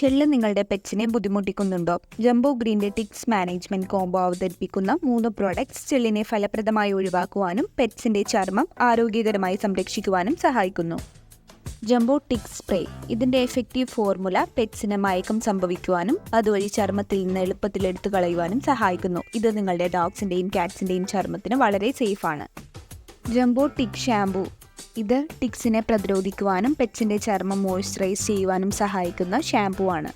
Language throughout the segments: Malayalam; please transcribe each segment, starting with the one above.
ചെള്ള് നിങ്ങളുടെ പെറ്റ്സിനെ ബുദ്ധിമുട്ടിക്കുന്നുണ്ടോ? ജംബോ ഗ്രീന്റെ ടിക്സ് മാനേജ്മെന്റ് കോംബോ അവതരിപ്പിക്കുന്ന മൂന്ന് പ്രോഡക്ട്സ് ചെല്ലിനെ ഫലപ്രദമായി ഒഴിവാക്കുവാനും പെറ്റ്സിന്റെ ചർമ്മം ആരോഗ്യകരമായി സംരക്ഷിക്കുവാനും സഹായിക്കുന്നു. ജംബോ ടിക്സ് സ്പ്രേ ഇതിന്റെ എഫക്റ്റീവ് ഫോർമുല പെറ്റ്സിന് മയക്കം സംഭവിക്കുവാനും അതുവഴി ചർമ്മത്തിൽ നിന്ന് എളുപ്പത്തിൽ എടുത്തു കളയുവാനും സഹായിക്കുന്നു. ഇത് നിങ്ങളുടെ ഡോഗ്സിന്റെയും കാറ്റ്സിന്റെയും ചർമ്മത്തിന് വളരെ സേഫാണ്. ജംബോ ടിക് ഷാംപൂ ഇത് ടിക്സിനെ പ്രതിരോധിക്കുവാനും പെറ്റ്സിന്റെ ചർമ്മം മോയ്സ്ചറൈസ് ചെയ്യുവാനും സഹായിക്കുന്ന ഷാംപൂ ആണ്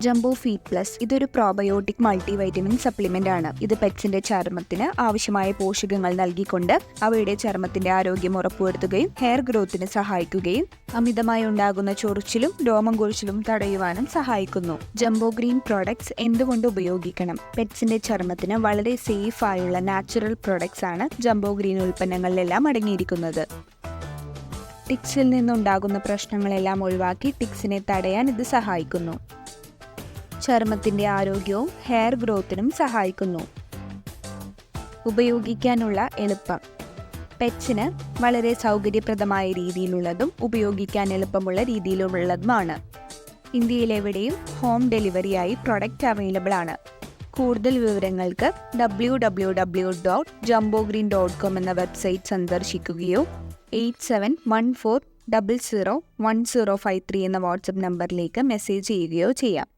ജംബോ ഫീറ്റ് പ്ലസ് ഇതൊരു പ്രോബയോട്ടിക് മൾട്ടിവൈറ്റമിൻ സപ്ലിമെന്റ് ആണ്. ഇത് പെറ്റ്സിന്റെ ചർമ്മത്തിന് ആവശ്യമായ പോഷകങ്ങൾ നൽകിക്കൊണ്ട് അവയുടെ ചർമ്മത്തിന്റെ ആരോഗ്യം ഉറപ്പുവരുത്തുകയും ഹെയർ ഗ്രോത്തിന് സഹായിക്കുകയും അമിതമായി ഉണ്ടാകുന്ന ചൊറിച്ചിലും രോമം കൊഴിച്ചിലും തടയുവാനും സഹായിക്കുന്നു. ജംബോ ഗ്രീൻ പ്രോഡക്ട്സ് എന്തുകൊണ്ട് ഉപയോഗിക്കണം? പെറ്റ്സിന്റെ ചർമ്മത്തിന് വളരെ സേഫ് ആയുള്ള നാച്ചുറൽ പ്രോഡക്ട്സ് ആണ് ജംബോ ഗ്രീൻ ഉൽപ്പന്നങ്ങളിലെല്ലാം അടങ്ങിയിരിക്കുന്നത്. ടിക്സിൽ നിന്നുണ്ടാകുന്ന പ്രശ്നങ്ങളെല്ലാം ഒഴിവാക്കി ടിക്സിനെ തടയാൻ ഇത് സഹായിക്കുന്നു. ചർമ്മത്തിന്റെ ആരോഗ്യവും ഹെയർ ഗ്രോത്തിനും സഹായിക്കുന്നു. ഉപയോഗിക്കാനുള്ള എളുപ്പം. പെറ്റ്സിന് വളരെ സൗകര്യപ്രദമായ രീതിയിലുള്ളതും ഉപയോഗിക്കാൻ എളുപ്പമുള്ള രീതിയിലുള്ളതുമാണ്. ഇന്ത്യയിലെവിടെയും ഹോം ഡെലിവറിയായി പ്രൊഡക്റ്റ് അവൈലബിൾ ആണ്. കൂടുതൽ വിവരങ്ങൾക്ക് W W W dot Jumbo Green dot com എന്ന website സന്ദർശിക്കുകയോ eight seven one four double zero one zero five three എന്ന വാട്സപ്പ് നമ്പറിലേക്ക് മെസ്സേജ് ചെയ്യുകയോ ചെയ്യാം.